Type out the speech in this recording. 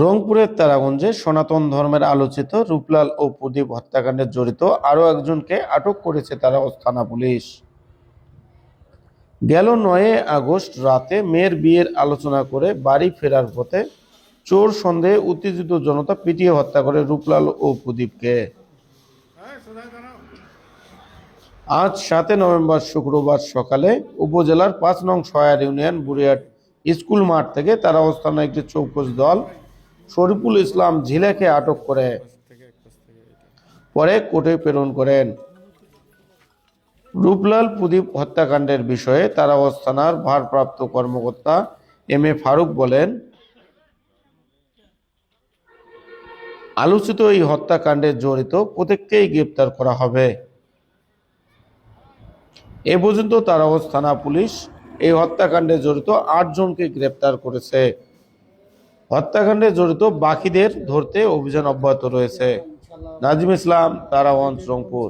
রংপুরের তারাগঞ্জে সনাতন ধর্মের আলোচিত রূপলাল ও প্রদীপ হত্যাকাণ্ডে জড়িত আরও একজনকে আটক করেছে তারা থানা পুলিশ। গেল নয় আগস্ট রাতে মেয়ের বিয়ের আলোচনা করে বাড়ি ফেরার পথে চোর সন্দেহে উত্তেজিত জনতা পিটিয়ে হত্যা করে রূপলাল ও প্রদীপকে। আজ সাতে নভেম্বর শুক্রবার সকালে উপজেলার পাঁচ নং সয়ার ইউনিয়ন বুড়িয়াট স্কুল মাঠ থেকে তারা অবস্থানে একটি চৌকস দল শরীফুল ইসলাম ঝিলেকে আটক করে। পরে কোর্টে প্রেরণ করেন। রূপলাল প্রদীপ হত্যাকাণ্ডের বিষয়ে তারা থানার ভারপ্রাপ্ত কর্মকর্তা এম এ ফারুক বলেন, আলোচিত এই হত্যাকাণ্ডে জড়িত প্রত্যেককেই গ্রেপ্তার করা হবে। এ পর্যন্ত তারাওয়াজ থানা পুলিশ এই হত্যাকাণ্ডে জড়িত আট জনকে গ্রেপ্তার করেছে। হত্যাকাণ্ডে জড়িত বাকিদের ধরতে অভিযান অব্যাহত রয়েছে। নাজিম ইসলাম তারাওয়ান রংপুর।